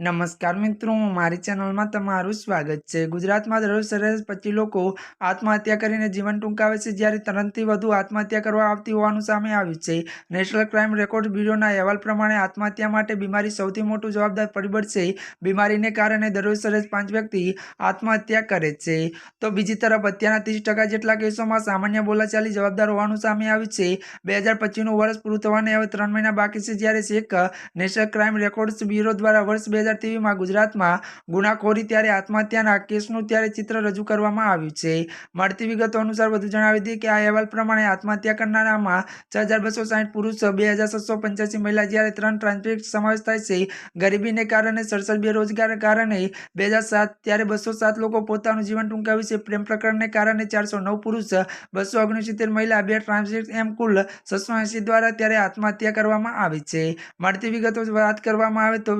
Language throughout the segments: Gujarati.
નમસ્કાર મિત્રો, મારી ચેનલમાં તમારું સ્વાગત છે. ગુજરાતમાં દરરોજ સરેરાશ પચીસ લોકો આત્મહત્યા કરીને જીવન ટૂંકાવે છે, જ્યારે ત્રણથી વધુ આત્મહત્યા કરવા આવતી હોવાનું સામે આવ્યું છે. નેશનલ ક્રાઇમ રેકોર્ડ બ્યુરોના અહેવાલ પ્રમાણે આત્મહત્યા માટે બીમારી સૌથી મોટું જવાબદાર પરિબળ છે. બીમારીને કારણે દરરોજ સરેરાશ પાંચ વ્યક્તિ આત્મહત્યા કરે છે. તો બીજી તરફ, અત્યારના ત્રીસ ટકા જેટલા કેસોમાં સામાન્ય બોલાચાલી જવાબદાર હોવાનું સામે આવ્યું છે. બે હજાર પચીસનું વર્ષ પૂરું થવાને હવે ત્રણ મહિના બાકી છે, જ્યારે એક નેશનલ ક્રાઇમ રેકોર્ડ્સ બ્યુરો દ્વારા વર્ષ બે હજાર તેવીમાં ગુજરાતમાં ગુનાખોરી ત્યારે આત્મહત્યાના કેસનું ત્યારે ચિત્ર રજૂ કરવામાં આવ્યું છે. મળતી વિગતો અનુસાર વધુ જણાવી દઈએ કે આ અહેવાલ પ્રમાણે આત્મહત્યા કરનારામાં છ હજાર બસો સાહીઠ પુરુષ, બે હજાર છસો પંચ્યાસી મહિલા જ્યારે ત્રણ ટ્રાન્સપેક્ટ સમાવેશ થાય છે, ગરીબીને કારણે સડસઠ બેરોજગાર કારણે બે હજાર સાત ત્યારે બસો સાત લોકો પોતાનું જીવન ટૂંકાવ્યું છે. પ્રેમ પ્રકરણને કારણે ચારસો નવ પુરુષ, બસો ઓગણસિત્તેર મહિલા, બે ટ્રાન્સપેક્ટ એમ કુલ છસો દ્વારા ત્યારે આત્મહત્યા કરવામાં આવી છે. મળતી વિગતો વાત કરવામાં આવે તો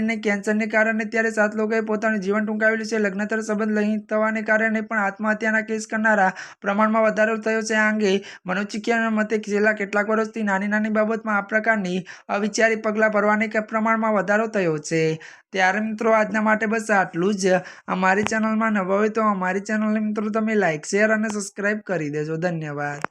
બીમારીને કેન્સરને કારણે ત્યારે સાત લોકોએ પોતાનું જીવન ટૂંકાવેલું છે. લગ્નતર સંબંધ લઈ થવાને કારણે પણ આત્મહત્યાના કેસ કરનારા પ્રમાણમાં વધારો થયો છે આ અંગે મનોચિકિયાના મતે છેલ્લા કેટલાક વર્ષથી નાની નાની બાબતમાં આ પ્રકારની અવિચારી પગલાં ભરવાને પ્રમાણમાં વધારો થયો છે. ત્યારે મિત્રો આજના માટે બસ આટલું જ. અમારી ચેનલમાં નવા હોય તો અમારી ચેનલને મિત્રો તમે લાઇક શેર અને સબસ્ક્રાઈબ કરી દેજો. ધન્યવાદ.